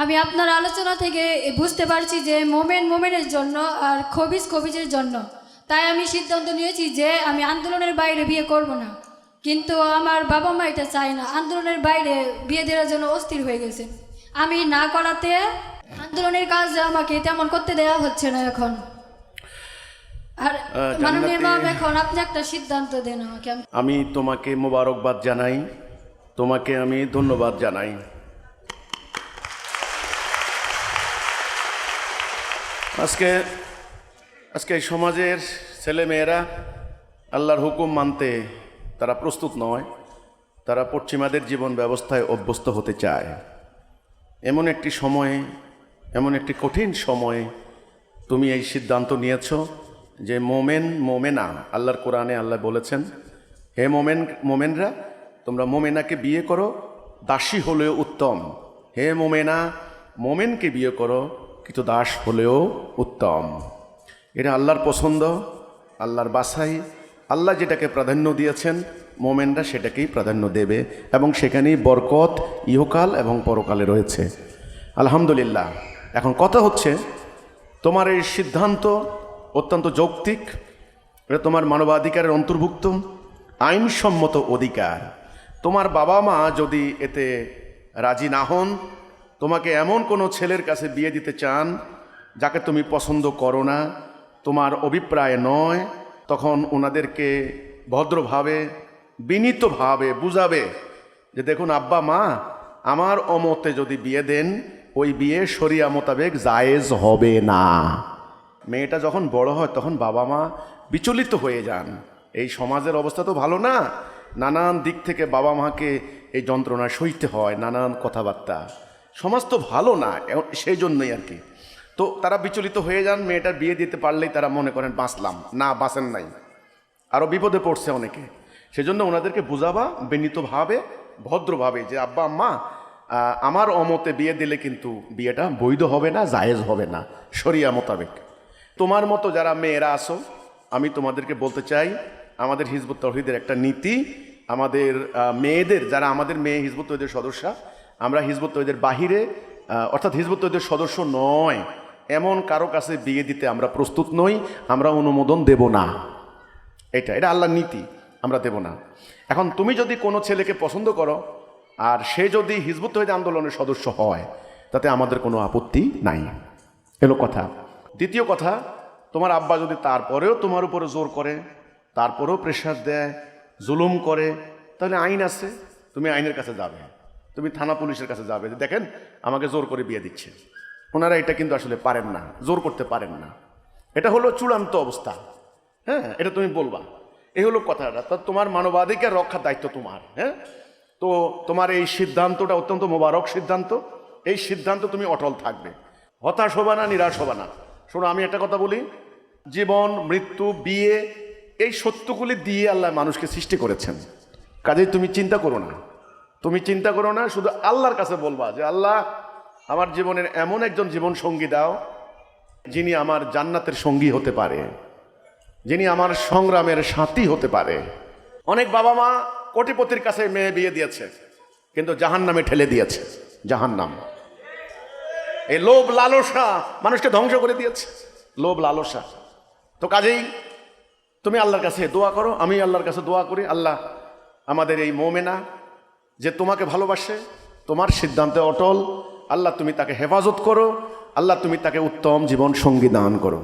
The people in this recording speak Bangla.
আমি আপনার আলোচনা থেকে বুঝতে পারছি যে মোমেন মোমেনের জন্য আর খবিজ খবিজের জন্য। তাই আমি সিদ্ধান্ত নিয়েছি যে আমি আন্দোলনের বাইরে বিয়ে করব না। কিন্তু আমার বাবা মা এটা চায় না। আন্দোলনের বাইরে বিয়ে দেওয়ার জন্য অস্থির হয়ে গেছে। আমি না করাতে আন্দোলনের কাজ আমাকে তেমন করতে দেওয়া হচ্ছে না এখন। আর মাননীয় এখন আপনি একটা সিদ্ধান্ত দেন আমাকে। আমি আমি তোমাকে মোবারকবাদ জানাই। তোমাকে আমি ধন্যবাদ জানাই। আজকে আজকে এই সমাজের ছেলেমেয়েরা আল্লাহর হুকুম মানতে তারা প্রস্তুত নয়, তারা পশ্চিমাদের জীবন ব্যবস্থায় অভ্যস্ত হতে চায়। এমন একটি সময়ে, এমন একটি কঠিন সময়ে তুমি এই সিদ্ধান্ত নিয়েছ যে মোমেন মোমেনা, আল্লাহর কোরআনে আল্লাহ বলেছেন, হে মোমেন, মোমেনরা, তোমরা মোমেনাকে বিয়ে করো, দাসী হলেও উত্তম। হে মোমেনা, মোমেনকে বিয়ে করো কিন্তু দাস হলেও উত্তম। এটা আল্লাহর পছন্দ, আল্লাহর বাসাই আল্লাহ যেটাকে প্রাধান্য দিয়েছেন, মোমেনরা সেটাকেই প্রাধান্য দেবে এবং সেখানেই বরকত ইহকাল এবং পরকালে রয়েছে। আলহামদুলিল্লাহ, এখন কথা হচ্ছে, তোমার এই সিদ্ধান্ত অত্যন্ত যৌক্তিক। এটা তোমার মানবাধিকারের অন্তর্ভুক্ত, আইনসম্মত অধিকার। তোমার বাবা মা যদি এতে রাজি না হন তোমাকে এমন কোনো ছেলের কাছে বিয়ে দিতে চান, যাকে তুমি পছন্দ করো না, তোমার অভিপ্রায় নয়, তখন ওনাদেরকে ভদ্রভাবে, বিনীতভাবে বুঝাবে যে দেখুন, আব্বা, মা, আমার অমতে যদি বিয়ে দেন, ওই বিয়ে শরিয়া মোতাবেক জায়েজ হবে না। মেয়েটা যখন বড় হয়, তখন বাবা মা বিচলিত হয়ে যান। এই সমাজের অবস্থা তো ভালো না। নানান দিক থেকে বাবা মাকে এই যন্ত্রণা সইতে হয়, নানান কথাবার্তা। সমাজ তো ভালো না সেই জন্যই আর কি। তো তারা বিচলিত হয়ে যান, মেয়েটার বিয়ে দিতে পারলেই তারা মনে করেন বাঁচলাম। না, বাঁচেন নাই। আরও বিপদে পড়ছে অনেকে। সেজন্য ওনাদেরকে বুঝাবা, বিনীতভাবে, ভদ্রভাবে যে, আব্বা, আম্মা আমার অমতে বিয়ে দিলে কিন্তু বিয়েটা বৈধ হবে না, জায়েজ হবে না, শরিয়া মোতাবেক। তোমার মতো যারা মেয়েরা আসো আমি তোমাদেরকে বলতে চাই, আমাদের হিজবুত তহিদের একটা নীতি, আমাদের মেয়েদের, যারা আমাদের মেয়ে হিজবুত তহিদের সদস্য আমরা হিজবুত তহিদের বাহিরে অর্থাৎ হিজবুত তহিদের সদস্য নয়। এমন কারও কাছে বিয়ে দিতে আমরা প্রস্তুত নই, আমরা অনুমোদন দেব না। এটা এটা আল্লাহর নীতি, আমরা দেব না। এখন তুমি যদি কোনো ছেলেকে পছন্দ করো, আর সে যদি হিজবুত তহিদ আন্দোলনের সদস্য হয়, তাতে আমাদের কোনো আপত্তি নাই। এলো কথা। দ্বিতীয় কথা, তোমার আব্বা যদি তারপরেও তোমার উপরে জোর করে, তারপরেও প্রেশার দেয়, জুলুম করে, তাহলে আইন আছে, তুমি আইনের কাছে যাবে। তুমি থানা পুলিশের কাছে যাবে। যে দেখেন, আমাকে জোর করে বিয়ে দিচ্ছে। ওনারা এটা কিন্তু আসলে পারেন না, জোর করতে পারেন না। এটা হলো চূড়ান্ত অবস্থা। হ্যাঁ এটা তুমি বলবা। এই হলো কথাটা। তা তোমার মানবাধিকার রক্ষার দায়িত্ব তোমার হ্যাঁ? তো তোমার এই সিদ্ধান্তটা অত্যন্ত মোবারক সিদ্ধান্ত। এই সিদ্ধান্ত তুমি অটল থাকবে। হতাশ হবা না, নিরাশ হবা না। শোনো, আমি একটা কথা বলি। জীবন, মৃত্যু, বিয়ে, এই সত্যগুলি দিয়ে আল্লাহ মানুষকে সৃষ্টি করেছেন। কাজেই তুমি চিন্তা করো না। তুমি চিন্তা করো না, শুধু আল্লাহর কাছে বলবা যে, আল্লাহ, আমার জীবনের এমন একজন জীবন সঙ্গী দাও, যিনি আমার জান্নাতের সঙ্গী হতে পারে, যিনি আমার সংগ্রামের সাথী হতে পারে। অনেক বাবা মা কোটিপতির কাছে মেয়ে বিয়ে দিয়েছে, কিন্তু জাহান নামে ঠেলে দিয়েছে জাহান নাম এই লোভ লালসা মানুষকে ধ্বংস করে দিয়েছে, লোভ লালসা। তো কাজেই তুমি আল্লাহর কাছে দোয়া করো, আমি আল্লাহর কাছে দোয়া করি, আল্লাহ, আমাদের এই মোমেনা যে তোমাকে ভালোবাসে, তোমার সিদ্ধান্তে অটল। আল্লাহ, তুমি তাকে হেফাজত করো। আল্লাহ, তুমি তাকে উত্তম জীবন সঙ্গী দান করো।